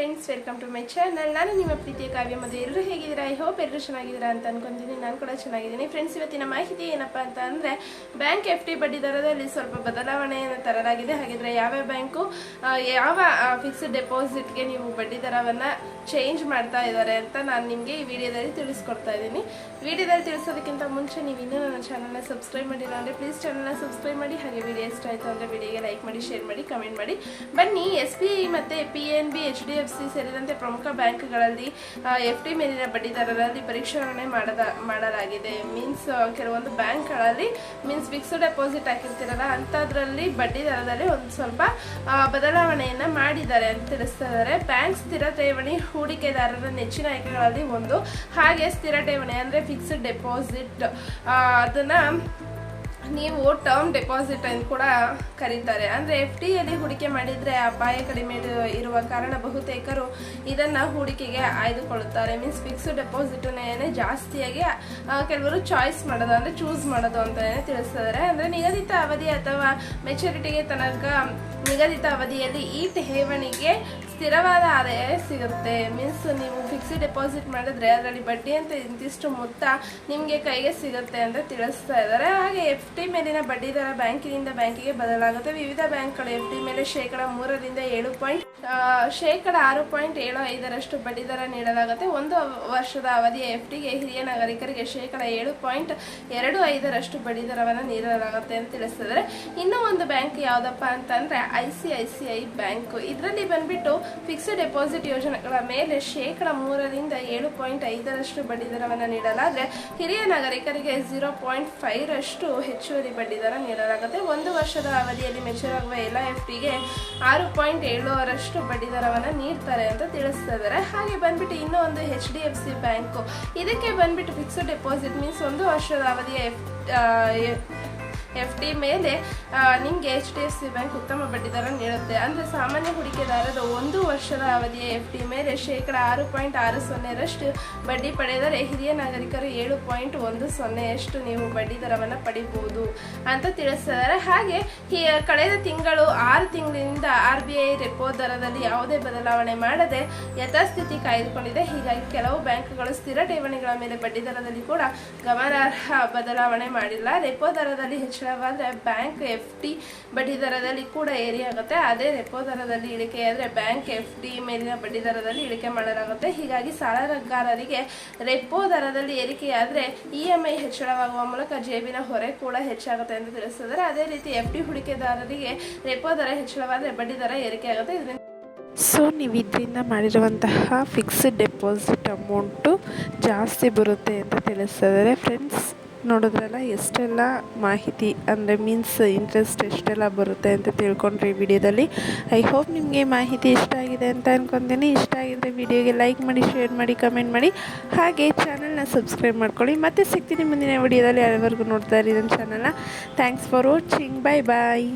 Friends welcome to my channel ನಾನು ನಿಮ್ಮ ಪ್ರೀತಿಯ ಕಾವ್ಯ ಮತ್ತು ಎಲ್ಲರೂ ಹೇಗಿದ್ದೀರಾ? ಐ ಹೋಪ್ ಎಲ್ಲರೂ ಚೆನ್ನಾಗಿದ್ದೀರಾ ಅಂತ ಅನ್ಕೊಂತೀನಿ. ನಾನು ಕೂಡ ಚೆನ್ನಾಗಿದ್ದೀನಿ. ಫ್ರೆಂಡ್ಸ್ ಇವತ್ತಿನ ಮಾಹಿತಿ ಏನಪ್ಪ ಅಂತ ಅಂದರೆ ಬ್ಯಾಂಕ್ ಎಫ್ ಡಿ ಬಡ್ಡಿ ದರದಲ್ಲಿ ಸ್ವಲ್ಪ ಬದಲಾವಣೆಯನ್ನು ತರಲಾಗಿದೆ. ಹಾಗಿದ್ರೆ ಯಾವ ಬ್ಯಾಂಕು ಯಾವ ಫಿಕ್ಸ್ಡ್ ಡೆಪಾಸಿಟ್ಗೆ ನೀವು ಬಡ್ಡಿ ದರವನ್ನು ಚೇಂಜ್ ಮಾಡ್ತಾ ಇದ್ದಾರೆ ಅಂತ ನಾನು ನಿಮಗೆ ಈ ವಿಡಿಯೋದಲ್ಲಿ ತಿಳಿಸ್ಕೊಡ್ತಾ ಇದ್ದೀನಿ. ವಿಡಿಯೋದಲ್ಲಿ ತಿಳಿಸೋದಕ್ಕಿಂತ ಮುಂಚೆ ನೀವು ಇನ್ನೂ ನನ್ನ ಚಾನಲ್ನ ಸಬ್ಸ್ಕ್ರೈಬ್ ಮಾಡಿಲ್ಲ ಅಂದರೆ ಪ್ಲೀಸ್ ಚಾನಲ್ನ ಸಬ್ಸ್ಕ್ರೈಬ್ ಮಾಡಿ. ಹಾಗೆ ವಿಡಿಯೋ ಇಷ್ಟ ಆಯಿತು ಅಂದರೆ ವಿಡಿಯೋಗೆ ಲೈಕ್ ಮಾಡಿ ಶೇರ್ ಮಾಡಿ ಕಮೆಂಟ್ ಮಾಡಿ. ಬನ್ನಿ ಎಸ್ ಬಿ ಐ ಮತ್ತು P N B H D F C ಸೇರಿದಂತೆ ಪ್ರಮುಖ ಬ್ಯಾಂಕ್ಗಳಲ್ಲಿ ಎಫ್ ಡಿ ಮೇಲಿನ ಬಡ್ಡಿದರದಲ್ಲಿ ದರದಲ್ಲಿ ಪರಿಷ್ಕರಣೆ ಮಾಡದ, ಮಾಡಲಾಗಿದೆ. ಮೀನ್ಸ್ ಕೆಲವೊಂದು ಬ್ಯಾಂಕ್ಗಳಲ್ಲಿ ಮೀನ್ಸ್ ಫಿಕ್ಸ್ಡ್ ಡೆಪಾಸಿಟ್ ಹಾಕಿರ್ತೀರಲ್ಲ, ಅಂಥದ್ರಲ್ಲಿ ಬಡ್ಡಿ ದರದಲ್ಲಿ ಒಂದು ಸ್ವಲ್ಪ ಬದಲಾವಣೆಯನ್ನು ಮಾಡಿದ್ದಾರೆ ಅಂತ ತಿಳಿಸ್ತಾ ಇದ್ದಾರೆ ಬ್ಯಾಂಕ್ ಸ್ಥಿರ ಠೇವಣಿ ಹೂಡಿಕೆದಾರರ ನೆಚ್ಚಿನ ಆಯ್ಕೆಗಳಲ್ಲಿ ಒಂದು. ಹಾಗೆ ಸ್ಥಿರ ಠೇವಣಿ ಅಂದರೆ ಫಿಕ್ಸ್ಡ್ ಡೆಪಾಸಿಟ್ ಅದನ್ನು ನೀವು ಟರ್ಮ್ ಡೆಪಾಸಿಟ್ ಅಂತ ಕೂಡ ಕರೀತಾರೆ. ಅಂದರೆ ಎಫ್ ಡಿಯಲ್ಲಿ ಹೂಡಿಕೆ ಮಾಡಿದರೆ ಅಪಾಯ ಕಡಿಮೆ ಇರುವ ಕಾರಣ ಬಹುತೇಕರು ಇದನ್ನು ಹೂಡಿಕೆಗೆ ಆಯ್ದುಕೊಳ್ಳುತ್ತಾರೆ. ಮೀನ್ಸ್ ಫಿಕ್ಸ್ಡ್ ಡೆಪಾಸಿಟನ್ನೇ ಜಾಸ್ತಿಯಾಗಿ ಕೆಲವರು ಚಾಯ್ಸ್ ಮಾಡೋದು, ಅಂದರೆ ಚೂಸ್ ಮಾಡೋದು ಅಂತಲೇ ತಿಳಿಸ್ತಿದ್ದಾರೆ ಅಂದರೆ ನಿಗದಿತ ಅವಧಿ ಅಥವಾ ಮೆಚುರಿಟಿಗೆ ತನಕ ನಿಗದಿತ ಅವಧಿಯಲ್ಲಿ ಈ ಠೇವಣಿಗೆ ಸ್ಥಿರವಾದ ಆದಾಯ ಸಿಗುತ್ತೆ. ಮೀನ್ಸ್ ನೀವು ಫಿಕ್ಸ್ಡ್ ಡೆಪಾಸಿಟ್ ಮಾಡಿದ್ರೆ ಅದರಲ್ಲಿ ಬಡ್ಡಿ ಅಂತ ಇಂತಿಷ್ಟು ಮೊತ್ತ ನಿಮಗೆ ಕೈಗೆ ಸಿಗುತ್ತೆ ಅಂತ ತಿಳಿಸ್ತಾ ಇದ್ದಾರೆ. ಹಾಗೆ ಎಫ್ ಟಿ ಮೇಲಿನ ಬಡ್ಡಿ ದರ ಬ್ಯಾಂಕಿನಿಂದ ಬ್ಯಾಂಕಿಗೆ ಬದಲಾಗುತ್ತೆ. ವಿವಿಧ ಬ್ಯಾಂಕ್ಗಳು ಎಫ್ ಡಿ ಮೇಲೆ ಶೇಕಡ ಮೂರರಿಂದ ಏಳು ಪಾಯಿಂಟ್ ಶೇಕಡ ಆರು ಪಾಯಿಂಟ್ ಏಳು ಐದರಷ್ಟು ಬಡ್ಡಿ ದರ ನೀಡಲಾಗುತ್ತೆ. ಒಂದು ವರ್ಷದ ಅವಧಿಯ ಎಫ್ ಟಿಗೆ ಹಿರಿಯ ನಾಗರಿಕರಿಗೆ ಶೇಕಡ ಏಳು ಪಾಯಿಂಟ್ ಎರಡು ಐದರಷ್ಟು ಬಡ್ಡಿ ದರವನ್ನು ನೀಡಲಾಗುತ್ತೆ ಅಂತ ತಿಳಿಸ್ತಿದ್ದಾರೆ ಇನ್ನೂ ಒಂದು ಬ್ಯಾಂಕ್ ಯಾವುದಪ್ಪ ಅಂತಂದ್ರೆ I C I C I bank ಇದರಲ್ಲಿ ಬಂದ್ಬಿಟ್ಟು ಫಿಕ್ಸ್ಡ್ ಡೆಪಾಸಿಟ್ ಯೋಜನೆಗಳ ಮೇಲೆ ಶೇಕಡ ಮೂರರಿಂದ ಏಳು ಪಾಯಿಂಟ್ ಐದರಷ್ಟು ಬಡ್ಡಿದರವನ್ನು ನೀಡಲಾದರೆ ಹಿರಿಯ ನಾಗರಿಕರಿಗೆ ಝೀರೋ ಪಾಯಿಂಟ್ ಫೈವ್ರಷ್ಟು ಹೆಚ್ಚುವರಿ ಬಡ್ಡಿದರ ನೀಡಲಾಗುತ್ತೆ. ಒಂದು ವರ್ಷದ ಅವಧಿಯಲ್ಲಿ ಮೆಚೂರ್ ಆಗುವ ಎಲ್ಲ ಎಫ್ ಟಿಗೆ ಆರು ಪಾಯಿಂಟ್ ಏಳುವರಷ್ಟು ಬಡ್ಡಿದರವನ್ನು ನೀಡ್ತಾರೆ ಅಂತ ತಿಳಿಸ್ತಾ ಇದ್ದಾರೆ ಹಾಗೆ ಬಂದ್ಬಿಟ್ಟು ಇನ್ನೂ ಒಂದು H D F C bank. ಇದಕ್ಕೆ ಬಂದ್ಬಿಟ್ಟು ಫಿಕ್ಸ್ಡ್ ಡೆಪಾಸಿಟ್ ಮೀನ್ಸ್ ಒಂದು ವರ್ಷದ ಅವಧಿಯ ಎಫ್ ಎಫ್ ಡಿ ಮೇಲೆ ನಿಮಗೆ H D F C bank ಉತ್ತಮ ಬಡ್ಡಿ ದರ ನೀಡುತ್ತೆ. ಅಂದರೆ ಸಾಮಾನ್ಯ ಹೂಡಿಕೆದಾರರು ಒಂದು ವರ್ಷದ ಅವಧಿಯ ಎಫ್ ಡಿ ಮೇಲೆ ಶೇಕಡ ಆರು ಪಾಯಿಂಟ್ ಆರು ಸೊನ್ನೆರಷ್ಟು ಬಡ್ಡಿ ಪಡೆದರೆ ಹಿರಿಯ ನಾಗರಿಕರು ಏಳು ಪಾಯಿಂಟ್ ಒಂದು ಸೊನ್ನೆಯಷ್ಟು ನೀವು ಬಡ್ಡಿ ದರವನ್ನು ಪಡಿಬಹುದು ಅಂತ ತಿಳಿಸಿದ್ದಾರೆ. ಹಾಗೆ ಕಳೆದ ತಿಂಗಳು ಆರು ತಿಂಗಳಿಂದ ಆರ್ ಬಿ ಐ ರೆಪೋ ದರದಲ್ಲಿ ಯಾವುದೇ ಬದಲಾವಣೆ ಮಾಡದೆ ಯಥಾಸ್ಥಿತಿ ಕಾಯ್ದುಕೊಂಡಿದೆ. ಹೀಗಾಗಿ ಕೆಲವು ಬ್ಯಾಂಕ್ಗಳು ಸ್ಥಿರ ಠೇವಣಿಗಳ ಮೇಲೆ ಬಡ್ಡಿ ದರದಲ್ಲಿ ಕೂಡ ಗಮನಾರ್ಹ ಬದಲಾವಣೆ ಮಾಡಿಲ್ಲ. ರೆಪೋ ದರದಲ್ಲಿ ಹೆಚ್ಚಳವಾದರೆ ಬ್ಯಾಂಕ್ ಎಫ್ ಡಿ ಬಡ್ಡಿ ದರದಲ್ಲಿ ಕೂಡ ಏರಿ ಆಗುತ್ತೆ. ಅದೇ ರೆಪೋ ದರದಲ್ಲಿ ಇಳಿಕೆಯಾದರೆ ಬ್ಯಾಂಕ್ ಎಫ್ ಡಿ ಮೇಲಿನ ಬಡ್ಡಿ ದರದಲ್ಲಿ ಇಳಿಕೆ ಮಾಡಲಾಗುತ್ತೆ. ಹೀಗಾಗಿ ಸಾಲಗಾರರಿಗೆ ರೆಪೋ ದರದಲ್ಲಿ ಏರಿಕೆಯಾದರೆ ಇ ಎಂ ಐ ಹೆಚ್ಚಳವಾಗುವ ಮೂಲಕ ಜೇಬಿನ ಹೊರೆ ಕೂಡ ಹೆಚ್ಚಾಗುತ್ತೆ ಎಂದು ತಿಳಿಸಿದರೆ ಅದೇ ರೀತಿ ಎಫ್ ಡಿ ಹೂಡಿಕೆದಾರರಿಗೆ ರೆಪೋ ದರ ಹೆಚ್ಚಳವಾದರೆ ಬಡ್ಡಿ ದರ ಏರಿಕೆ ಆಗುತ್ತೆ ಇದರಿಂದ ಸೊ ನೀವು ಇದರಿಂದ ಮಾಡಿರುವಂತಹ ಫಿಕ್ಸ್ಡ್ ಡೆಪಾಸಿಟ್ ಅಮೌಂಟು ಜಾಸ್ತಿ ಬರುತ್ತೆ ಅಂತ ತಿಳಿಸಿದರೆ ಫ್ರೆಂಡ್ಸ್ ನೋಡಿದ್ರಲ್ಲ, ಎಷ್ಟೆಲ್ಲ ಮಾಹಿತಿ, ಅಂದರೆ ಮೀನ್ಸ್ ಇಂಟ್ರೆಸ್ಟ್ ಎಷ್ಟೆಲ್ಲ ಬರುತ್ತೆ ಅಂತ ತಿಳ್ಕೊಂಡ್ರಿ ವಿಡಿಯೋದಲ್ಲಿ. ಐ ಹೋಪ್ ನಿಮಗೆ ಮಾಹಿತಿ ಇಷ್ಟ ಆಗಿದೆ ಅಂತ ಅಂದ್ಕೊತೀನಿ ಇಷ್ಟ ಆಗಿದ್ರೆ ವಿಡಿಯೋಗೆ ಲೈಕ್ ಮಾಡಿ ಶೇರ್ ಮಾಡಿ ಕಮೆಂಟ್ ಮಾಡಿ. ಹಾಗೆ ಚಾನಲ್ನ ಸಬ್ಸ್ಕ್ರೈಬ್ ಮಾಡ್ಕೊಳ್ಳಿ. ಮತ್ತೆ ಸಿಗ್ತೀನಿ ಮುಂದಿನ ವಿಡಿಯೋದಲ್ಲಿ. ಯಾರವರೆಗೂ ನೋಡ್ತಾ ಇರಿ ನಮ್ಮ ಚಾನಲ್ನ thanks for watching bye bye